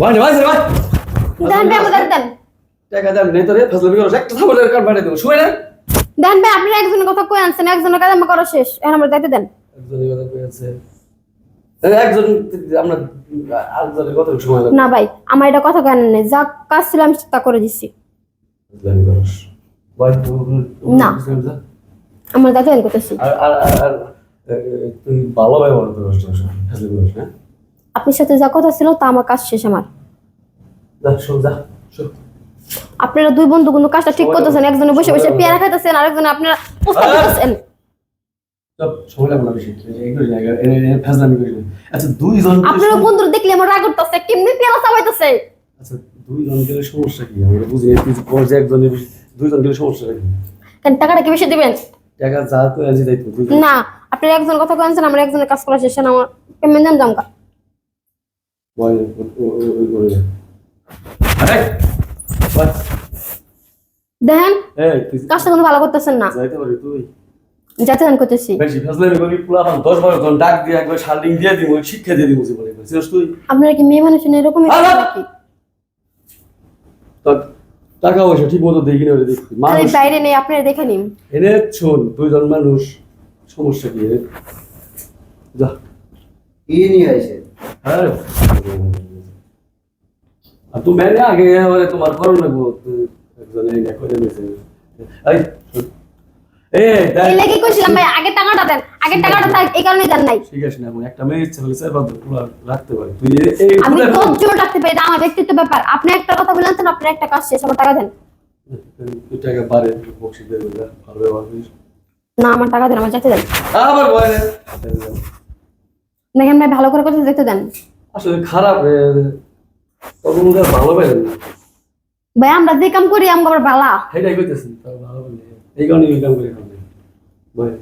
ভাই ভাই ভাই দেন ভাই আমাকে দেন। টাকা দেন নেই তোরে ফসল বিক্রি একটা থাবলের কার্ড পাঠিয়ে দেবো। শুয়ে না দেন ভাই আপনি একজনের কথা কই আনছেন? একজনের কাজ আমার করা শেষ। এখন আমার দায়িত্ব দেন। একজনের কথা কই আছে একজন আমরা আরেকজনের কত সময় না ভাই আমার এটা কথা কেন নেই? যা কাজ ছিল আমি তা করে ভাই তুই না। আমার দেন করতেছি। আর তুই ভালো করিস তো হ্যাঁ? আপনার সাথে যা কথা ছিল তা আমার কাজ শেষ আমার। আপনারা দুই বন্ধু কিন্তু কাজটা ঠিক করতেছেন একজনে বসে বসে পেয়ারা খাইতেছেন আরেকজনে আপনারা প্রস্তাব দিতেছেন সব সময় লাগবে না বেশি। এই করিস না এনে এনে ফেসলামি করিস না। দুইজন আপনারা বন্ধু দেখলে আমার রাগ কেমনি পেয়ারা চাবাইতেছে? আচ্ছা দুইজন গেলে সমস্যা কি? আমরা বুঝি না তুই একজনের দুইজন গেলে সমস্যা কি? কেন টাকাটা কি বেশি দিবেন? টাকা যা না আপনার একজন কথা আমার একজনের কাজ করা শেষ না আমার পেমেন্ট দেন বয় ও- ও- ও- ওই করে না। আরে বাস দেখেন কাজটা কোনো ভালো করতেছেন না। যাইতে পারি তুই। যাতে করতেছি বেশি করি পান ডাক দিয়ে একবার শার্টিং দিয়ে দিব শিক্ষা দিয়ে দিব বলে বুঝছিস তুই? আপনারা কি মেয়ে মানুষ! নাকি? তোর টাকা পয়সা ঠিক মতো দেখি না ওরে দেখি। মানুষ বাইরে নেই আপনারা দেখে নিন। এনে শোন দুইজন মানুষ সমস্যা কি যা। কি নিয়ে আইছে মেনে আগে এবারে তোমার করো লাগবো। তুই একজনে এই দেখো জেনেছে এই এ দেখ। এই কইছিলাম ভাই? আগে টাকাটা দেন। আগে টাকাটা থাক এই কারণে দেন নাই। ঠিক আছে না এখন একটা মেয়ে ইচ্ছে হলে স্যার বাদ রাখতে পারে। তুই এই আমি পুরো- দশ রাখতে পারি এটা আমার ব্যাপার। আপনি একটা কথা বলেন তো আপনার একটা কাজ শেষ আমার টাকা দেন। তুই টাকা বাড়ে বক্সি দেবে ভালো ব্যবহার করিস। না আমার টাকা দেন আমার যেতে দেন। আবার। দেখেন ভাই ভালো করে কথা দেখতে দেন। আসলে খারাপ তখন ভালো না ভাই আমরা যে কাম করি আমরা আবার বালা। সেটাই কইতেছি ভালো বলি এই কারণে এই কাম করে বয়,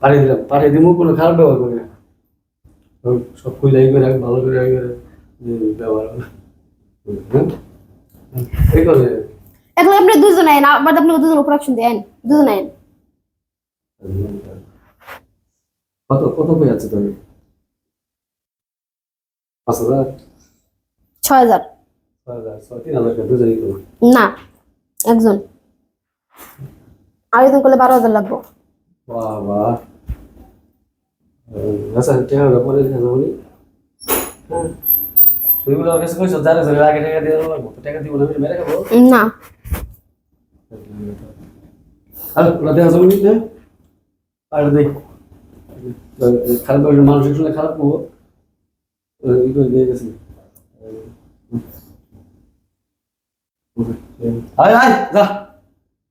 পাঠিয়ে দিলাম পাঠিয়ে দিব কোনো খারাপ ব্যবহার করি না। সব- সব কইলাই করে ভালো করে করে। ব্যবহার এই করে এখন আপনি দুজন আইন আবার আপনি দুজন উপর অপশন দেন দুজন আইন। কত কত কই আছে তোর পাঁচ হাজার? ছয় হাজার। না একজন। আরেকজন করলে বারো হাজার লাগবো। বাবা। আচ্ছা টাকা পরে দেখা যাব নি? হ্যাঁ। তুই বলে আমার কাছে কইছ যারা যারা আগে টাকা দিয়ে লাগবো টাকা দিব না মেরে খাব? না। আর হ্যাঁ? আর দেখ খারাপ করে শুনে খারাপ হব ই করে দিয়ে গেছি আয় আয় যা